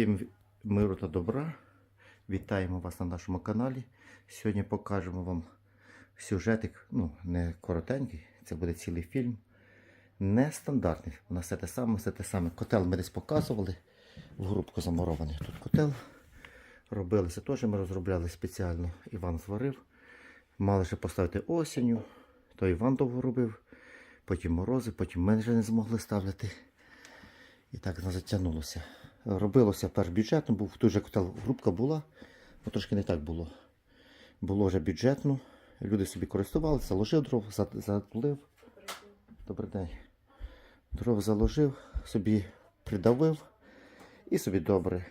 Всім миру та добра. Вітаємо вас на нашому каналі. Сьогодні покажемо вам сюжетик, ну, не коротенький, це буде цілий фільм. Нестандартний. У нас все те саме, все те саме. Котел ми десь показували. В грубку замурований тут котел. Робилися теж, ми розробляли спеціально. Іван зварив. Мали ще поставити осінню. То Іван довго робив. Потім морози, потім ми вже не змогли ставити. І так затягнулося. Робилося перш бюджетно, був дуже котел, грубка була, але трошки не так було. Було вже бюджетно, люди собі користувалися, заложив дров, за- Добрий день. Дров заложив, собі придавив і собі добре.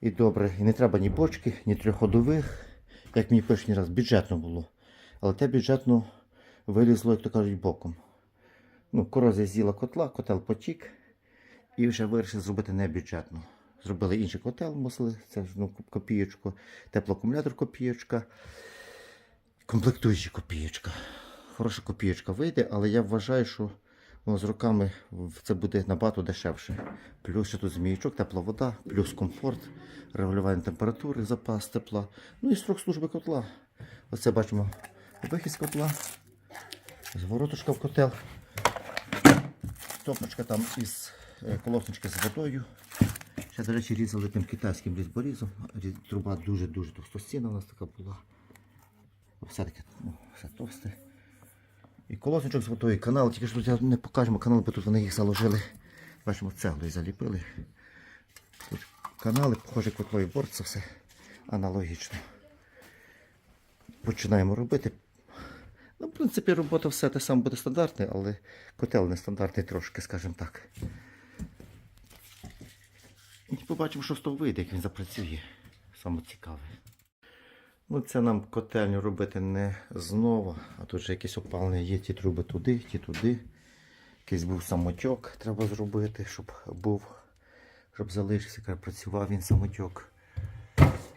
І добре. І не треба ні бочки, ні трьохходових, як мені перший раз, бюджетно було. Але те бюджетно вилізло, як то кажуть, боком. Ну, корозія з'їла котла, котел потік. І вже вирішили зробити не бюджетно. Зробили інший котел, мусили, це ну, копієчку, теплоакумулятор копієчка, комплектуючий копієчка. Хороша копієчка вийде, але я вважаю, що ну, з роками це буде набагато дешевше. Плюс ще тут зміючок, тепла вода, плюс комфорт, регулювання температури, запас тепла. Ну і строк служби котла. Оце бачимо вихід з котла, звороточка в котел. Топочка там із колоснички з водою. Ще, до речі, різали тим китайським різьборізом. Різ- Труба дуже-дуже товстостінна у нас така була. Все таке ну, все товсте. І колосничок з водою, канал, тільки що я не покажемо канал, бо тут вони їх заложили. Бачимо, цеглою заліпили. Тут канали, похоже, котловий борт, це все аналогічно. Починаємо робити. Ну, в принципі, робота все те саме буде стандартне, але котел нестандартний трошки, скажімо так. І побачимо, що з того вийде, як він запрацює. Саме цікаве. Ну, це нам котельню робити не знову, а тут же якесь опалення є, ті труби туди, ті туди. Якийсь був самотьок, треба зробити, щоб був, щоб залишився, як працював він самотьок.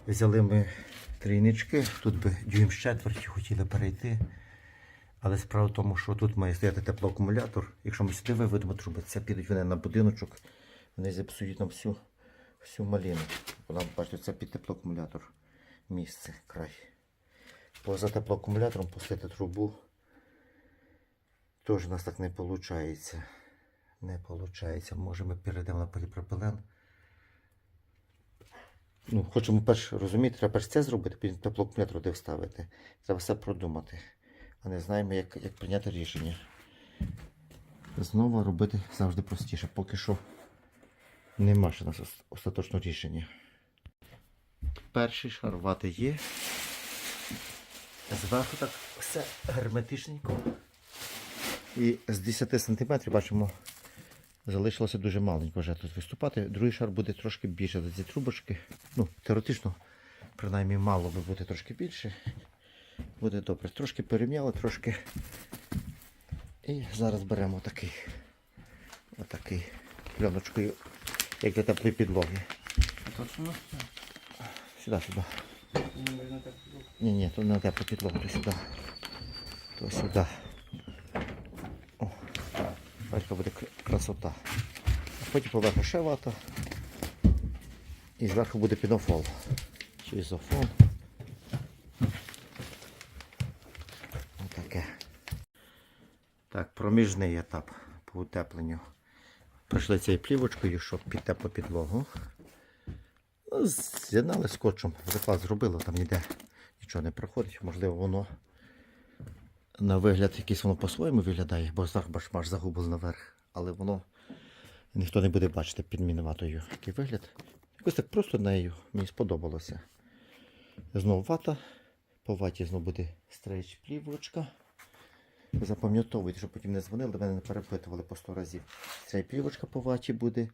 Взяли ми трійнички, тут би дюйм з четвертю хотіли перейти. Але справа в тому, що тут має стояти теплоакумулятор. Якщо ми сюди виведемо труби, це підуть вони на будиночок, вони зіпсують нам всю, всю малину. Вона, бачите, це під теплоакумулятор. Місце, край. Поза теплоакумулятором пустити трубу. Теж у нас так не виходить. Не виходить. Може ми перейдемо на поліпропилен. Ну, хочемо перш розуміти, треба перш це зробити, потім теплоакумулятор де вставити. Треба все продумати. А не знаємо, як, як прийняти рішення. Знову робити завжди простіше. Поки що нема ще нас остаточного рішення. Перший шар вати є. Зверху так все герметичненько. І з 10 см бачимо, залишилося дуже маленько вже тут виступати. Другий шар буде трошки більше за ці трубочки. Ну, теоретично, принаймні, мало би бути трошки більше. Буде добре. Трошки перем'яли, трошки. І зараз беремо такий. Отакий пленочкою, як для теплої підлоги. Точно? Сюди, сюди. Було. Ні, ні, то не теплу підлогу, то сюди. То сюди. О, бачка буде красота. А потім поверху ще вата. І зверху буде пінофол. Чи ізофон. Отаке. Так, проміжний етап по утепленню. Пройшли цією плівочкою, щоб під теплу підлогу. Ну, З'єднали скотчем, заклад зробили, там ніде нічого не проходить. Можливо, воно на вигляд якийсь воно по-своєму виглядає, бо зах башмаш загубили наверх. Але воно ніхто не буде бачити під мінуватою який вигляд. Якось так просто нею мені сподобалося. Знову вата. По ваті знову буде стрейч плівочка. Запам'ятовуйте, щоб потім не дзвонили, мене не перепитували по 100 разів. Стрейч плівочка по ваті буде.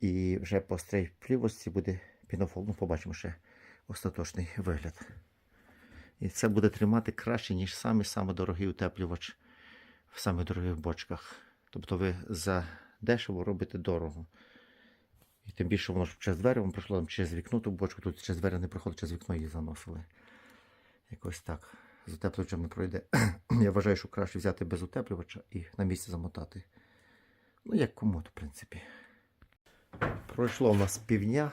І вже по стрейч плівочці буде пінофол. Ну, побачимо ще остаточний вигляд. І це буде тримати краще, ніж самий самий дорогий утеплювач в самих дорогих бочках. Тобто ви за дешево робите дорого. І тим більше воно ж через двері пройшло через вікно ту бочку, тут через двері не проходить, через вікно її заносили. Якось так. З утеплювачем не пройде. Я вважаю, що краще взяти без утеплювача і на місці замотати. Ну, як кому, в принципі. Пройшло у нас півдня.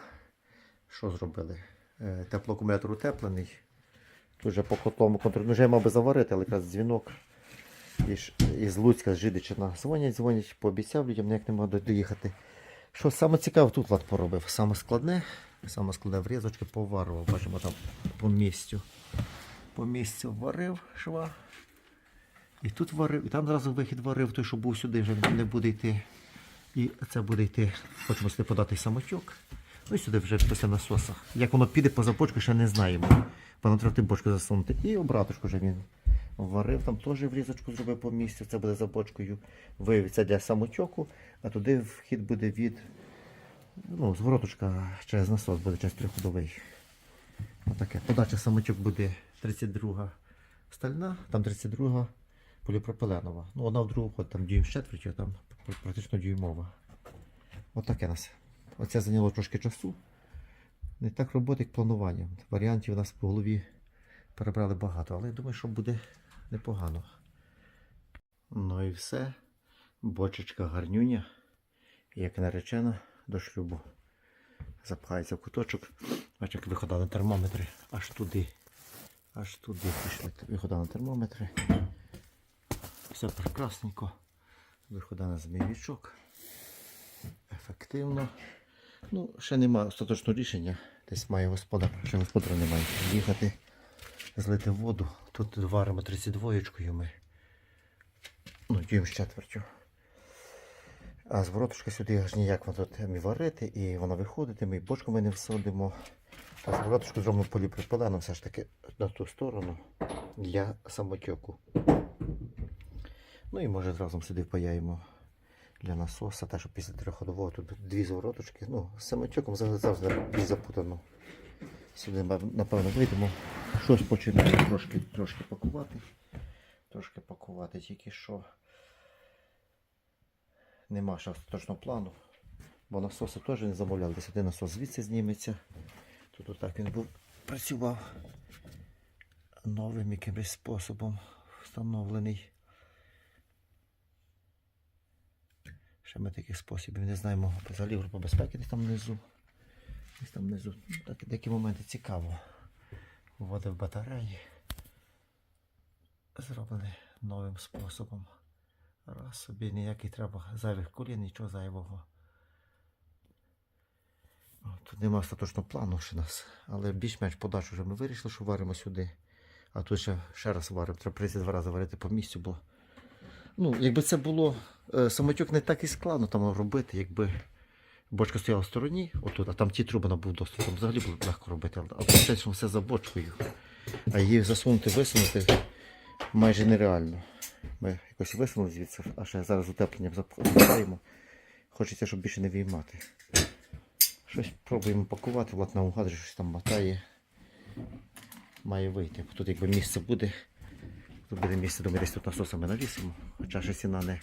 Що зробили? Е, Теплоакумулятор утеплений. Тут вже по котловому контролю. Ну, вже я мав би заварити, але якраз дзвінок. Із, Луцька, з Жидичина дзвонять, дзвонять, пообіцяв людям, ніяк не можу доїхати. Що саме цікаве, тут лад поробив. Саме складне, саме складне врізочки поварував. Бачимо там по місцю. По місцю варив шва. І тут варив, і там зразу вихід варив, той, що був сюди, вже не буде йти. І це буде йти, хочемо сюди подати самотюк. Ну і сюди вже після насоса. Як воно піде поза бочку, ще не знаємо. Нам треба бочку засунути. І обраточку вже він варив, там теж врізочку зробив по місцю, це буде за бочкою. Вивів для самотьоку, а туди вхід буде від ну, звороточка через насос буде через трьохходовий. Отаке. Подача самотюк буде 32 стальна, там 32 поліпропиленова. Ну, одна в другу входить, там дюйм з а там практично дюймова. Отаке нас. Оце зайняло трошки часу. Не так роботи, як планування. Варіантів у нас по голові перебрали багато, але я думаю, що буде непогано. Ну і все. Бочечка гарнюня, як наречена до шлюбу. Запхається в куточок. Бачите, як вихода на термометри. Аж туди. Аж туди пішли. Вихода на термометри. Все прекрасненько. Вихода на змійвічок. Ефективно. Ну, ще немає остаточного рішення. Десь має господар, ще господар немає. Їхати, злити воду. Тут варимо 32 ми. Ну, дюйм з четвертю. А зворотушка сюди аж ніяк воно тут варити, і вона виходить, ми бочку ми не всадимо. А зворотушку зробимо поліпропиленом все ж таки на ту сторону для самотьоку. Ну і може зразу сюди впаяємо для насоса, те, що після трьохходового тут дві звороточки. Ну, з завжди, більш запутано. Сюди, напевно, вийдемо. Щось починаємо трошки, трошки пакувати. Трошки пакувати, тільки що нема ще остаточного плану. Бо насоси теж не замовляли. Десь один насос звідси зніметься. Тут отак він був працював новим якимось способом встановлений. Ще ми таких способів не знаємо. Взагалі група безпеки десь там внизу. Десь там внизу. Так, деякі моменти цікаво. Вводив батареї. Зроблені новим способом. Раз собі ніяких треба зайвих колін, нічого зайвого. Тут нема остаточного плану ще нас, але більш-менш подачу вже ми вирішили, що варимо сюди. А тут ще, ще раз варимо. Треба 32 рази варити по місцю, бо Ну, якби це було е, самотюк не так і складно там робити, якби бочка стояла в стороні, отут, а там ті труби був доступ, там взагалі було легко робити, а виходить, що все за бочкою. А її засунути, висунути майже нереально. Ми якось висунули звідси, а ще зараз утепленням запхаємо. Хочеться, щоб більше не виймати. Щось пробуємо пакувати, влад наугад, щось там мотає. Має вийти. Тут якби місце буде. Тут буде місце, думаю, десь тут насосами навісимо. Хоча ще ціна не,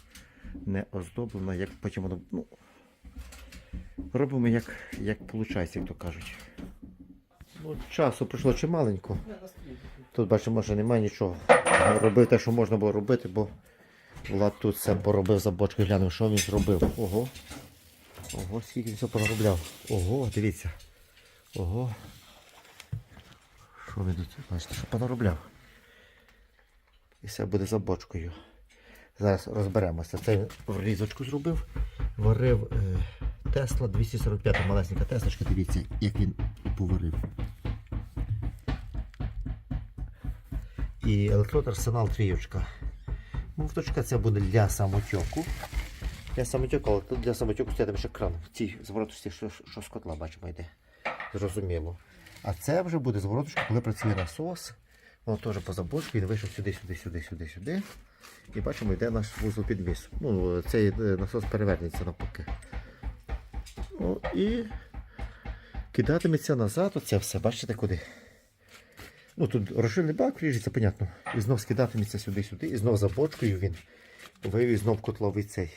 не оздоблена, як потім воно. Ну, робимо як, як виходить, як то кажуть. Ну, часу пройшло чималенько. Тут бачимо, що немає нічого. Робив те, що можна було робити, бо Влад тут все поробив за бочки, глянув, що він зробив. Ого. Ого, скільки він все понаробляв. Ого, дивіться. Ого. Що він тут? Бачите, що понаробляв. І все буде за бочкою. Зараз розберемося. Це різочку зробив. Варив е, Тесла 245 малесенька Теслочка. Дивіться, як він поварив. І електроарсенал трійочка. Муфточка це буде для самотьоку. Для самотьоку, але для самотьоку стоятиме ще кран. В цій звороточці, що, що з котла бачимо, йде. Зрозуміло. А це вже буде звороточка, коли працює насос. Воно теж поза бочку, він вийшов сюди, сюди, сюди, сюди, сюди. І бачимо, йде наш вузол підвісу. Ну, цей е, насос перевернеться навпаки. Ну, і кидатиметься назад, оце все, бачите куди. Ну тут розширний бак ріжеться, понятно. І знов скидатиметься сюди-сюди, і знов за бочкою він вивів знов котловий цей.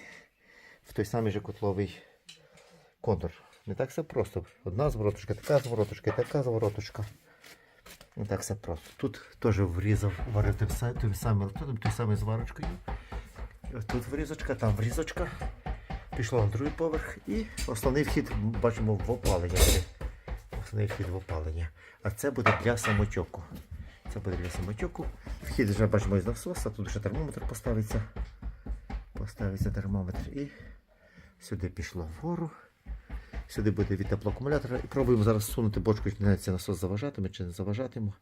В той самий же котловий контур. Не так все просто. Одна звороточка, така звороточка, така звороточка. Не так все просто. Тут теж врізав, тим, са- тим самим тим самою зварочкою. Тут врізочка, там врізочка. пішло на другий поверх і основний вхід бачимо в опалення. Основний вхід в опалення. А це буде для самотьоку. Це буде для самотьоку. Вхід вже бачимо із насоса, тут вже термометр поставиться. Поставиться термометр і сюди пішло вгору. Сюди буде від теплоакумулятора. І пробуємо зараз сунути бочку, чи не цей насос заважатиме, чи не заважатиме.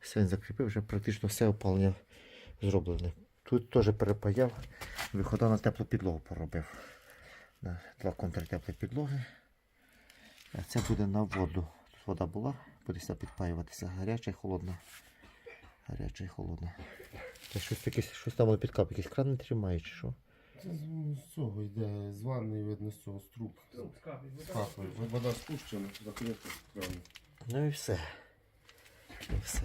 Все він закріпив, вже практично все опалення зроблене. Тут теж перепаяв, вихода на теплу підлогу поробив. Два контури теплої підлоги. А це буде на воду. Тут вода була, буде сюди підпаюватися. Гаряча і холодна. Гаряча і холодна. Це щось таке, щось там воно підкап, якийсь кран не тримає, чи що? Це з з цього йде, з ванни видно з цього з труб. З капою. Вода спущена, закрита кран. Ну і все. І все.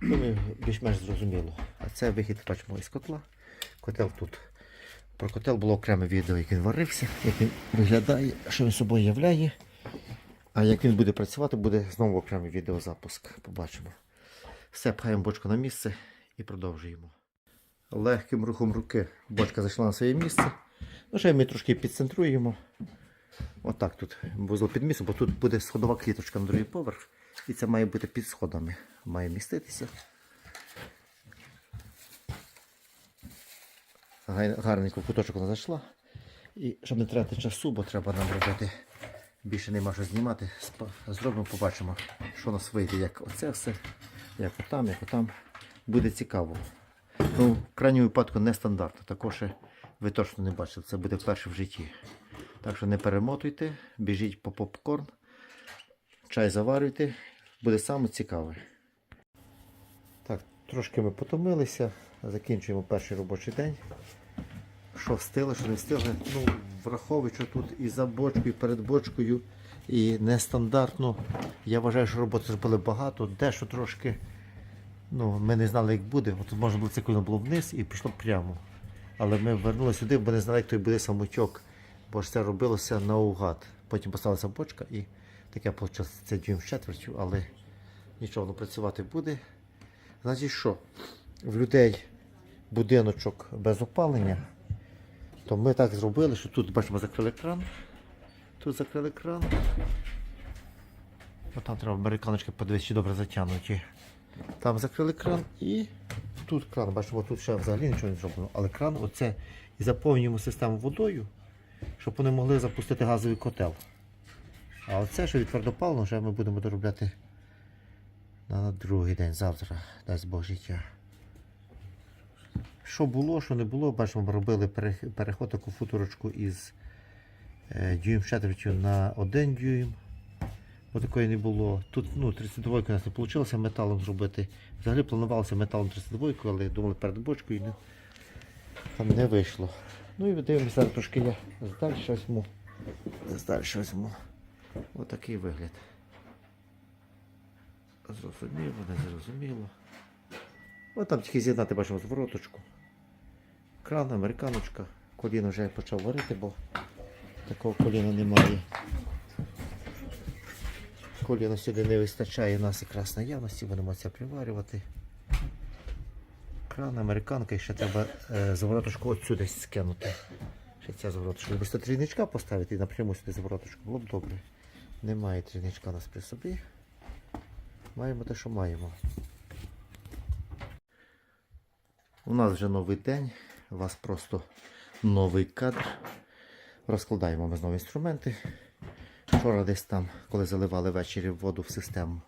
Ну, більш-менш зрозуміло. А це вихід бачимо із котла. Котел тут. Про котел було окреме відео, як він варився, як він виглядає, що він собою являє. А як він буде працювати, буде знову окремий відеозапуск. Побачимо. Все, пхаємо бочку на місце і продовжуємо. Легким рухом руки бочка зайшла на своє місце. Ну, ще ми трошки підцентруємо. Отак тут вузол під місцем, бо тут буде сходова кліточка на другий поверх. І це має бути під сходами. Має міститися. Гарненько в куточок вона зайшла. І щоб не тратити часу, бо треба нам робити. Більше нема що знімати. Зробимо, побачимо, що у нас вийде, як оце все, як отам, як отам. Буде цікаво. Ну, в крайньому випадку нестандартно. Також ви точно не бачили. Це буде вперше в житті. Так що не перемотуйте, біжіть по попкорн, чай заварюйте, буде саме цікаве. Так, трошки ми потомилися, закінчуємо перший робочий день. Що встигли, що не встигли. Ну, враховуючи тут і за бочкою, і перед бочкою, і нестандартно. Я вважаю, що роботи зробили багато, дещо трошки. Ну, ми не знали, як буде. От можна було це коли було вниз і пішло прямо. Але ми вернулися сюди, бо не знали, як той буде самотьок. Бо ж це робилося наугад. Потім поставилася бочка і таке вийшло це дюйм з четвертю, але нічого воно працювати буде. Значить що? В людей будиночок без опалення, то ми так зробили, що тут бачимо закрили кран. Тут закрили кран. От там треба американочки подивитися, чи добре затягнуті. Там закрили кран і тут кран, бачимо, тут ще взагалі нічого не зроблено. Але кран оце і заповнюємо систему водою, щоб вони могли запустити газовий котел. А оце, що від твердопаливного, вже ми будемо доробляти на другий день, завтра, дасть Бог життя. Що було, що не було, бачимо, робили перех- переход таку футурочку із е, дюйм четвертю на 1 дюйм. Такої не було. Тут ну, 32 у нас не вийшло металом зробити. Взагалі планувалося металом 32, але думали перед бочкою не, там не вийшло. Ну і дивимося, трошки я здалі візьму. Здалі візьму. Отакий вигляд. Зрозуміло, не зрозуміло. От там тільки з'єднати бачимо звороточку. Кран, американочка. Коліно вже почав варити, бо такого коліна немає. Коліна сюди не вистачає, у нас якраз наявності, будемо це приварювати. Кран, американка і ще треба е, завороточку отсюди скинути. Ще ця завороточка. Сюди трійничка поставити і напряму сюди завороточку, було б добре. Немає трійничка у нас при собі. Маємо те, що маємо. У нас вже новий день, у вас просто новий кадр. Розкладаємо ми знову інструменти. Вчора десь там, коли заливали ввечері воду в систему,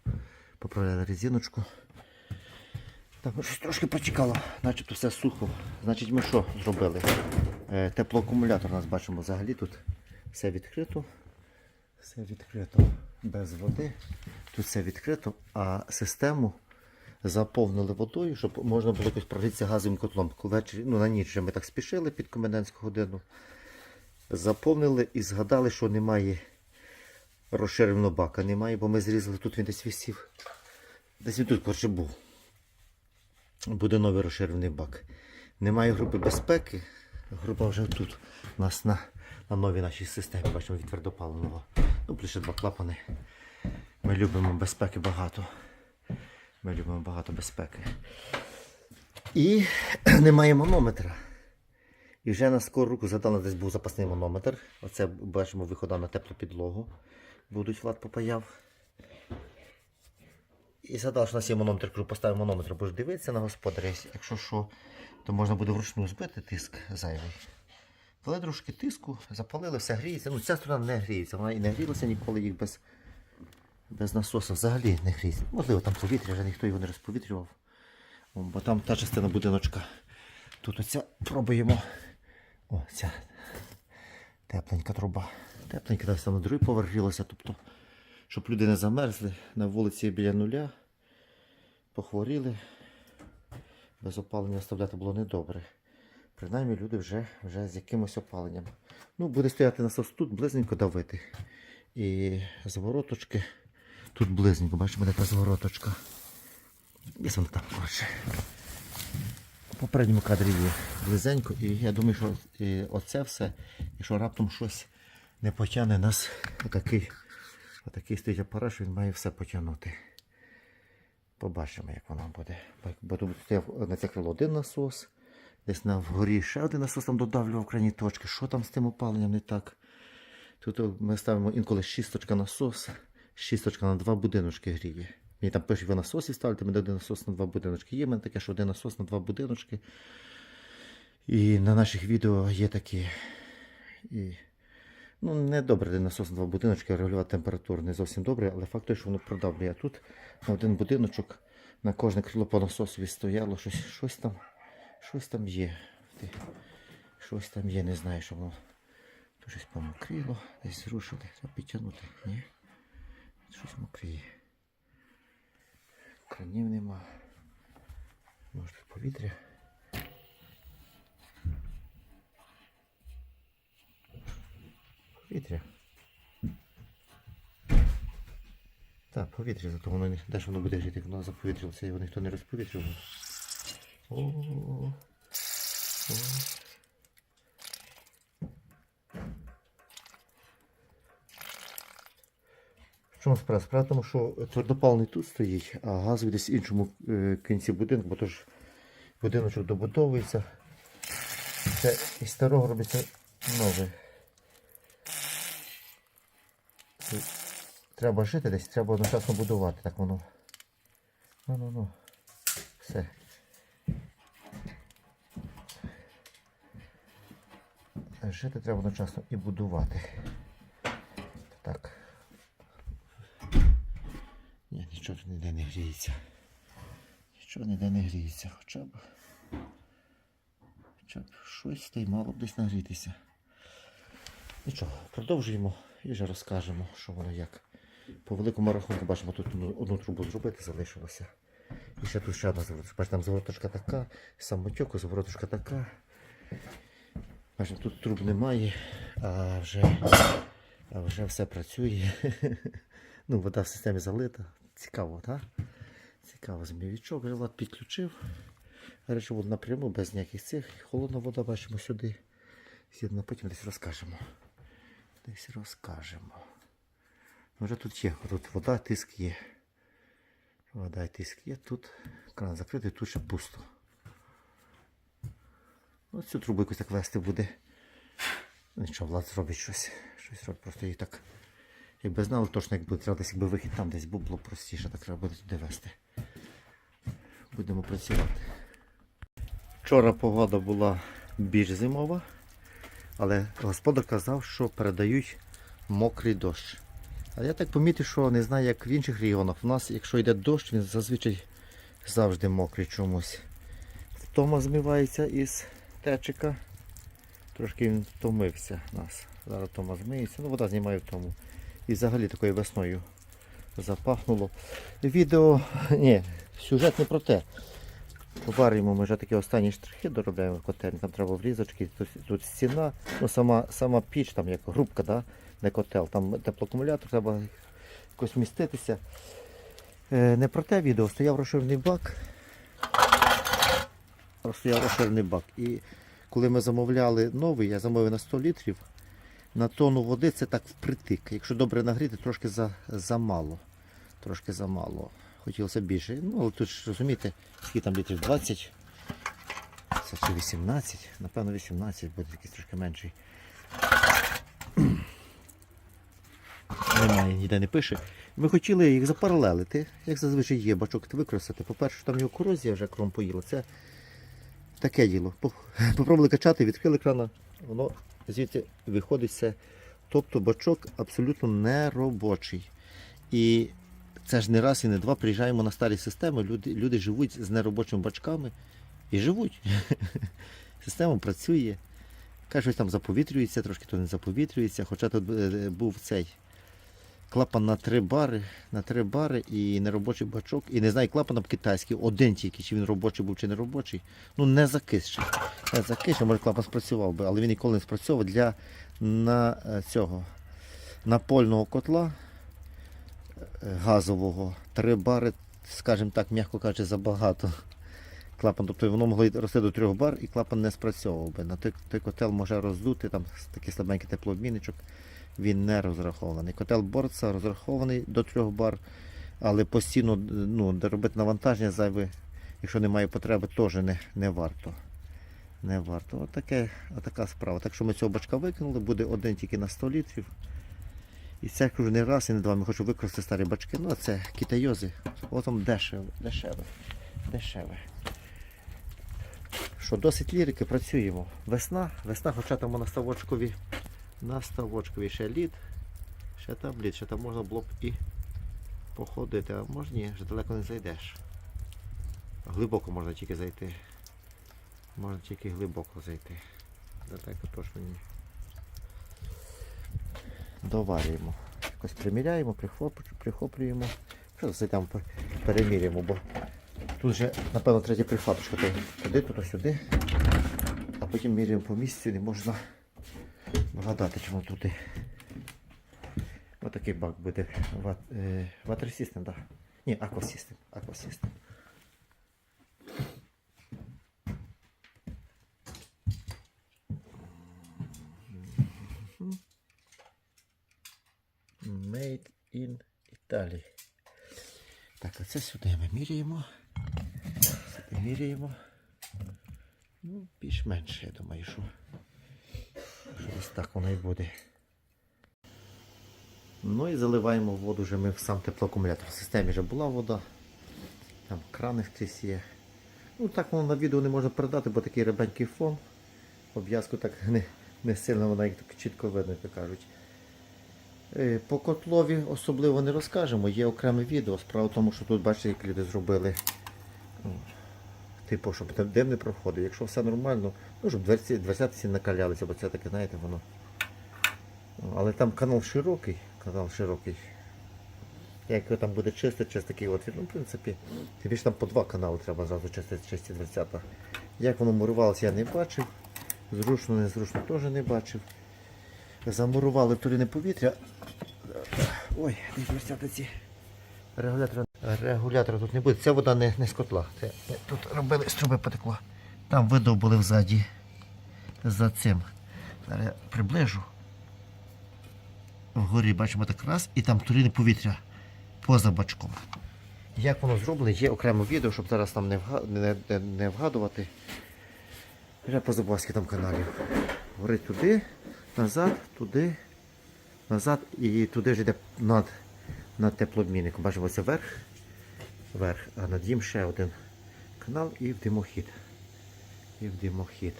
поправляли резиночку. Там щось трошки протікало, начебто все сухо. Значить, ми що зробили? Е, теплоакумулятор нас бачимо взагалі тут все відкрито. Все відкрито без води. Тут все відкрито, а систему заповнили водою, щоб можна було якось прогрітися газовим котлом. Ввечері, ну на ніч вже ми так спішили під комендантську годину. Заповнили і згадали, що немає розширеного бака. Немає, бо ми зрізали, тут він десь висів. Десь він тут коротше був. Буде новий розширений бак. Немає групи безпеки. Група вже тут. У нас на, на новій нашій системі, бачимо від твердопаливного. Ну, плюс ще два клапани. Ми любимо безпеки багато. Ми любимо багато безпеки. І немає манометра. І вже на скору руку задали, десь був запасний манометр. Оце бачимо вихода на теплу підлогу. Будуть Влад попаяв. І згадав, що у нас є манометр, кажу, поставив манометр, будеш дивитися на господаря. Якщо що, то можна буде вручну збити тиск зайвий. Дали трошки тиску, запалили, все гріється. Ну, ця сторона не гріється, вона і не грілася ніколи їх без, без насосу взагалі не гріється. Можливо, там повітря, вже ніхто його не розповітрював. Бо там та частина будиночка. Тут оця пробуємо. О, ця тепленька труба. Тепленька, десь там на другий поверх грілося. Тобто, щоб люди не замерзли на вулиці біля нуля, похворіли. Без опалення оставляти було недобре. Принаймні люди вже, вже з якимось опаленням. Ну, буде стояти насос тут, близненько давити. І звороточки. Тут близненько, бачимо, де та звороточка. Десь вона там, коротше. У попередньому кадрі є близенько, і я думаю, що і оце все, якщо раптом щось не потягне нас, отакий, отакий стоїть апарат, що він має все потягнути. Побачимо, як воно буде. Бо- тут стояв на один насос, десь на вгорі ще один насос там додавлював крайні точки. Що там з тим опаленням не так? Тут ми ставимо інколи шісточка насос, шісточка на два будиночки гріє. Мені там пишуть, ви насосі ставите, мене один насос на два будиночки. Є в мене таке, що один насос на два будиночки. І на наших відео є такі. І... Ну, не добре один насос на два будиночки, регулювати температуру не зовсім добре, але факт що воно продавлює. Тут на один будиночок на кожне крило по насосові стояло, щось, щось там, щось там є. Щось там є, не знаю, що воно. Тут щось помокріло, десь зрушили. Треба підтягнути. Ні? Щось мокріє. Кранів нема. Може тут повітря. Повітря. Так, повітря, зато воно де ж воно буде жити, як воно заповітрилося, його ніхто не розповітрював. О-о-о. О. В чому справа? Справа в тому, що твердопаливний тут стоїть, а газовий десь в іншому е, кінці будинку, бо то ж будиночок добудовується. Це із старого робиться нове. Це Треба жити десь, треба одночасно будувати, так воно. Ну, ну, ну. Все. Жити треба одночасно і будувати. Так. Ні, нічого ніде не гріється. Нічого ніде не гріється. Хоча б. Хоча б щось та й мало б десь нагрітися. Нічого, продовжуємо і вже розкажемо, що воно як. По великому рахунку бачимо, тут одну, трубу зробити залишилося. І ще тут ще одна завороточка. Бачите, там завороточка така, самотьоку, завороточка така. Бачимо, тут труб немає, а вже, а вже все працює. ну, вода в системі залита. Цікаво, так? Цікаво, змівічок. Вже підключив. Гарячу воду напряму, без ніяких цих. Холодна вода бачимо сюди. З'єднано, потім десь розкажемо. Десь розкажемо. Ну, Вже тут є. Тут вода, тиск є. Вода і тиск є. Тут кран закритий, тут ще пусто. Ось цю трубу якось так вести буде. Ну, Нічого, Влад зробить щось. Щось робить. Просто її так. Якби знали точно, як буде, треба десь якби вихід там десь було простіше, так треба буде туди вести. Будемо працювати. Вчора погода була більш зимова, але господар казав, що передають мокрий дощ. А я так помітив, що не знаю, як в інших регіонах. У нас, якщо йде дощ, він зазвичай завжди мокрий чомусь. Тома змивається із течика. Трошки він втомився нас. Зараз Тома змиється. Ну, вода знімає в тому. І взагалі такою весною запахнуло. Відео, ні, сюжет не про те. Варимо ми вже такі останні штрихи доробляємо в котельні, там треба врізочки, тут, тут стіна, ну сама, сама піч, там як грубка, да? не котел, там теплоакумулятор, треба якось вміститися. Е, не про те відео, стояв розширений бак. Стояв розширений бак. І коли ми замовляли новий, я замовив на 100 літрів, на тонну води це так впритик. Якщо добре нагріти, трошки за. Трошки замало. Хотілося більше. Ну, але тут ж розумієте, скільки там літрів 20. це чи 18, напевно 18, буде якийсь трошки менший. Немає, ніде не пише. Ми хотіли їх запаралелити, як зазвичай є, бачок використати. По-перше, там його корозія вже кром поїла. Це таке діло. Попробували качати, відкрили крана, воно звідти виходить все. Тобто бачок абсолютно не робочий. І це ж не раз і не два. Приїжджаємо на старі системи, люди, люди живуть з неробочими бачками і живуть. Система працює. Каже, щось там заповітрюється, трошки то не заповітрюється. Хоча тут е, був цей клапан на три бари, на три бари і неробочий бачок. І не знаю, клапан китайський, один тільки, чи він робочий був, чи не робочий. Ну не закисший. Не закисший, може клапан спрацював би, але він ніколи не спрацьовував для на е, цього напольного котла е, газового. Три бари, скажімо так, м'яко кажучи, забагато. Клапан, тобто воно могло рости до трьох бар і клапан не спрацьовував би. На той, той котел може роздути, там такий слабенький теплообмінничок, він не розрахований. Котел борца розрахований до трьох бар, але постійно ну, робити навантаження зайве, якщо немає потреби, теж не, не варто. Не варто. Отаке, отака справа. Так що ми цього бачка викинули, буде один тільки на 100 літрів. І це не раз і не два. Ми хочу використати старі бачки. Ну, а це китайози. От дешеве, дешеве, дешеве. Що досить лірики, працюємо. Весна, весна, хоча там на ставочкові, на ставочкові ще лід, ще там лід, ще там можна було б і походити, а може ні, вже далеко не зайдеш. Глибоко можна тільки зайти. Можна тільки глибоко зайти. Далеко точно ні. Доварюємо. Якось приміряємо, прихоплюємо. Що зайдемо, пе- переміряємо, бо тут вже, напевно, третя прихваточка. То туди, то сюди. А потім міряємо по місці, не можна вгадати, чому туди. Ось такий бак буде. Ва- Water System, так. Ні, Aqua System. Made in Italy. Так, а це сюди ми міряємо. Сюди міряємо. Ну, більш-менш, я думаю, що, ось так воно і буде. Ну і заливаємо воду вже ми в сам теплоакумулятор. В системі вже була вода. Там крани скрізь є. Ну так воно на відео не можна передати, бо такий ребенький фон. Обв'язку так не, не сильно вона як так чітко видно, як кажуть. Е, По котлові особливо не розкажемо, є окреме відео. Справа в тому, що тут бачите, як люди зробили. ну, Типу, щоб там дим не проходив. Якщо все нормально, ну щоб дверці, дверцятися не накалялися, бо це таке, знаєте, воно. Ну, Але там канал широкий, канал широкий. Як його там буде чистити, через такий отвір, ну, в принципі, тобі ж там по два канали треба зразу чистити, чисті дверцята. Як воно мурувалося, я не бачив. Зручно, незручно теж не бачив. Замурували турини повітря. Ой, дверцята ці. Регулятора, регулятора тут не буде. Ця вода не, не з котла. Це ми тут робили, з труби потекло. Там видовбали взаді. За цим. Зараз я приближу. Вгорі бачимо так раз, і там турини повітря поза бачком. Як воно зроблено, є окремо відео, щоб зараз там не, не, не, не вгадувати. Вже по там каналі. Горить туди, назад, туди, назад і туди ж йде над, над теплообмінником. Бачимо, це верх, верх, а над ним ще один канал і в димохід. І в димохід.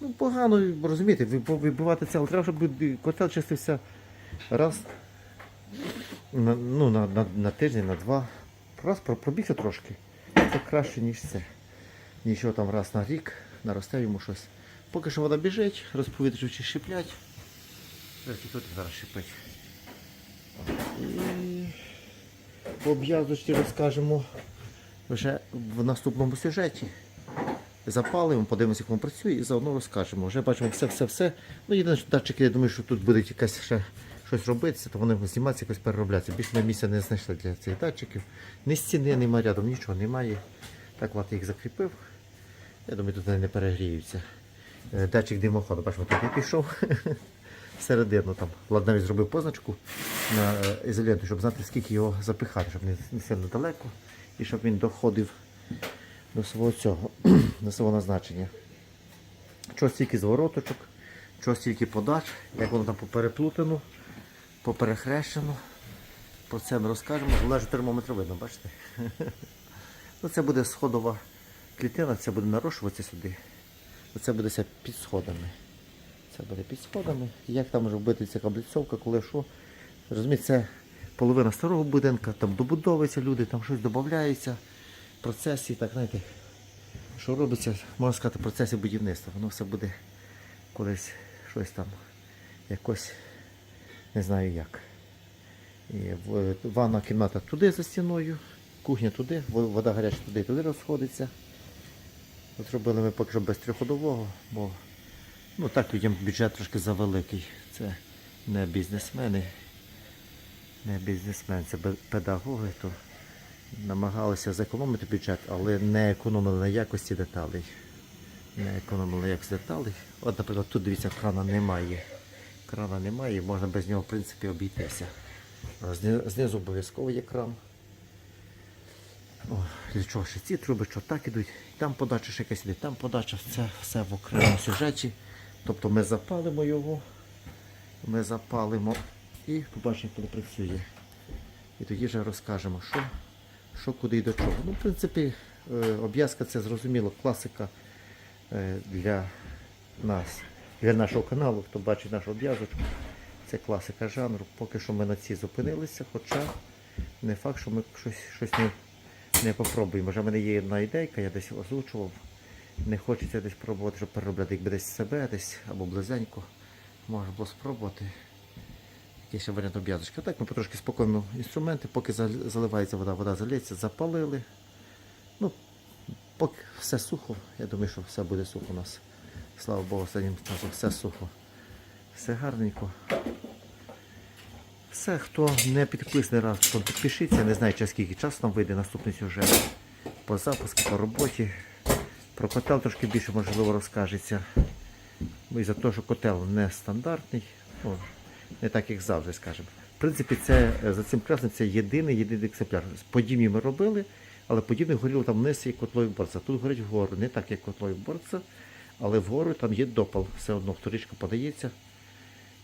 Ну, погано, розумієте, вибивати це, але треба, щоб котел чистився раз на, ну, на, на, на тиждень, на два. Раз про- пробігся трошки. Це краще, ніж це. Нічого там раз на рік наросте йому щось. Поки що вода біжить, розповітрюючи шиплять. Тут зараз шипить. І по обв'язочці розкажемо вже в наступному сюжеті. Запалимо, подивимося, як воно працює і заодно розкажемо. Вже бачимо все-все-все. Ну, єдине, що датчики, я думаю, що тут буде якась ще щось робитися, то вони зніматися, якось переробляться. Більше ми місця не знайшли для цих датчиків. Ні стіни, немає рядом, нічого немає. Так от їх закріпив. Я думаю, тут вони не перегріються. Е, Датчик димоходу, бачимо, тут я пішов. Всередину там. Ладно, навіть зробив позначку на е, ізоленту, щоб знати, скільки його запихати, щоб не, сильно далеко. І щоб він доходив до свого цього, до свого назначення. Чого стільки звороточок, чого стільки подач, як воно там попереплутано, поперехрещено. Про це ми розкажемо. Лежить термометр видно, бачите? Ну, це буде сходова клітина, це буде нарощуватися сюди. Це буде під сходами. Це буде під сходами. Як там може вбити ця кабліцовка, коли що. Розумієте, це половина старого будинка, там добудовуються люди, там щось додається, процесі, так знаєте, що робиться, можна сказати, процесі будівництва. Воно все буде колись щось там, якось, не знаю як. І ванна кімната туди за стіною, кухня туди, вода гаряча туди туди розходиться. От робили ми поки що без трьохходового, бо ну, так людям бюджет трошки завеликий. Це не бізнесмени, не бізнесмени, це педагоги, то намагалися зекономити бюджет, але не економили на якості деталей. Не економили якості деталей. От, наприклад, тут дивіться, крана немає. Крана немає, можна без нього в принципі обійтися. Знизу обов'язково є кран. О, для чого ще ці труби, що так ідуть, там подача ще якась іде, там подача, це все в окремому сюжеті. Тобто ми запалимо його, ми запалимо і побачимо, коли працює. І тоді вже розкажемо, що, що куди і до чого. Ну, в принципі, е, обв'язка це зрозуміло, класика е, для нас, для нашого каналу, хто бачить нашу обв'язочку. Це класика жанру. Поки що ми на цій зупинилися, хоча не факт, що ми щось, щось не, не попробуємо. Може, в мене є одна ідейка, я десь озвучував. Не хочеться десь пробувати, щоб переробляти якби десь себе, десь або близенько. Можна було спробувати. Якийсь ще варіант обв'язочки. Так ми потрошки спокійно інструменти, поки заливається вода, вода залється, запалили. Ну, поки все сухо, я думаю, що все буде сухо у нас. Слава Богу, останнім часом все сухо. Все гарненько. Все, хто не підписаний раз, то підпишіться, не знаю, скільки часу нам вийде наступний сюжет. По запуску, по роботі. Про котел трошки більше можливо розкажеться. І за те, що котел не стандартний, ну, не так як завжди, скажімо. В принципі, це е, за цим креслом це єдиний єдиний екземпляр. Подібні ми робили, але подібне горіло там вниз і котлою борця. Тут горить вгору, не так, як котлою борця, але вгору там є допал. Все одно вторичка подається.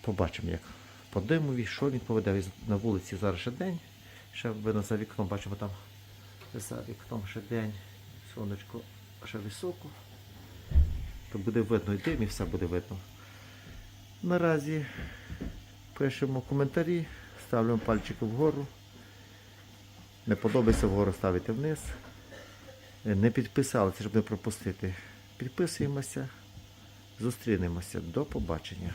Побачимо, як по димові, що він поведе. На вулиці зараз ще день. Ще видно за вікном, бачимо там за вікном ще день. Сонечко ще високо. То буде видно і дим, і все буде видно. Наразі пишемо коментарі, ставимо пальчики вгору. Не подобається вгору ставити вниз. Не підписалися, щоб не пропустити. Підписуємося. Зустрінемося. До побачення.